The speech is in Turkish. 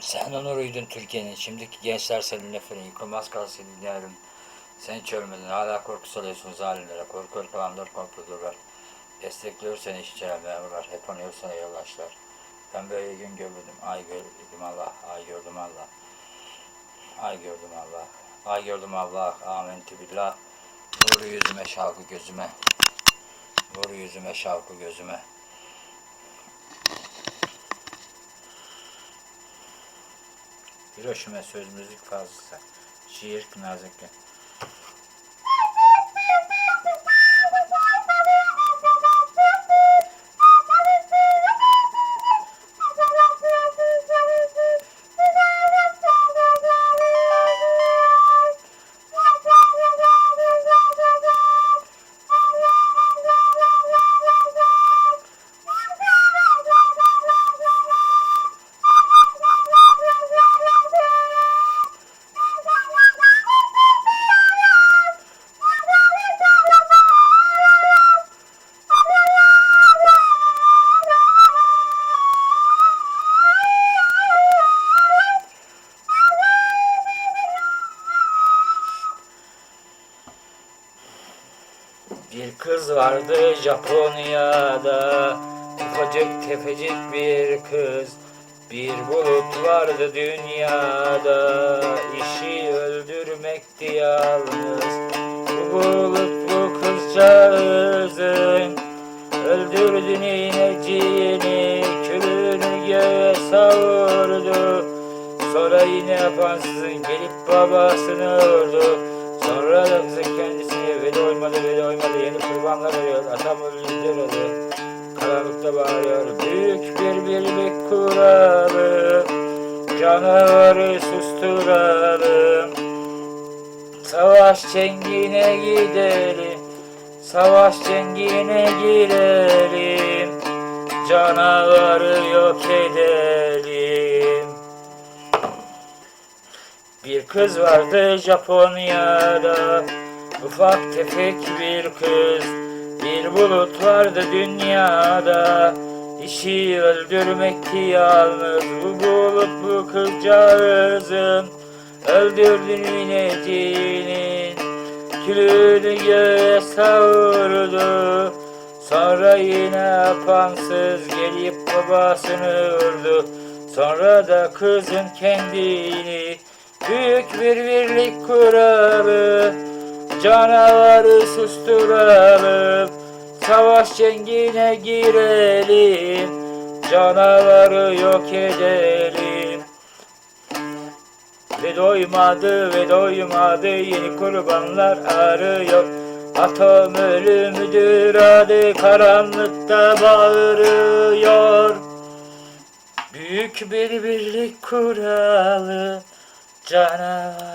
Sen onuruydun Türkiye'nin. Şimdiki gençler senin lafını yıkılmaz kalsın dinlerim. Sen hiç ölmedin. Hala korku salıyorsun zalimlere. Korku kalanlar korkudurlar. Destekliyor seni işçiler memurlar. Hep onu sana yollaşlar. Ben böyle gün görmedim. Ay gördüm Allah. Ay gördüm Allah. Ay gördüm Allah. Ay gördüm Allah. Amentü billah. Vur yüzüme şavkı gözüme. Vur yüzüme şavkı gözüme. Hiroşima söz müzik fazlası. Şiir nazikli. Bir kız vardı Japonya'da. Ufacık tefecik bir kız. Bir bulut vardı dünyada. İşi öldürmekti yalnız Bu bulut bu kızcağızın Öldürdü nineciğini Külünü göğe savurdu. Sonra yine yapansızın gelip babasını vurdu Sonra da kızın kendisini ve doymadı yeni kurbanlar veriyor Atam öldürüldü Karanlıkta bağırıyor. Büyük bir birlik kuralım Canavarı susturalım Savaş cengine gidelim Savaş cengine girelim Canavarı yok edelim bir kız vardı Japonya'da Ufak tefek bir kız Bir bulut vardı dünyada. İşi öldürmekti yalnız Bu bulut bu kızcağızın Öldürdü nineciğinin Külünü göğe savurdu Sonra yine apansız gelip babasını vurdu. Sonra da kızın kendini Büyük bir birlik kuralım Canavarı susturalım Savaş cengine girelim Canavarı yok edelim. Ve doymadı ve doymadı yeni kurbanlar arıyor. Atom ölümüdür adı karanlıkta bağırıyor. Büyük bir birlik kuralı canavar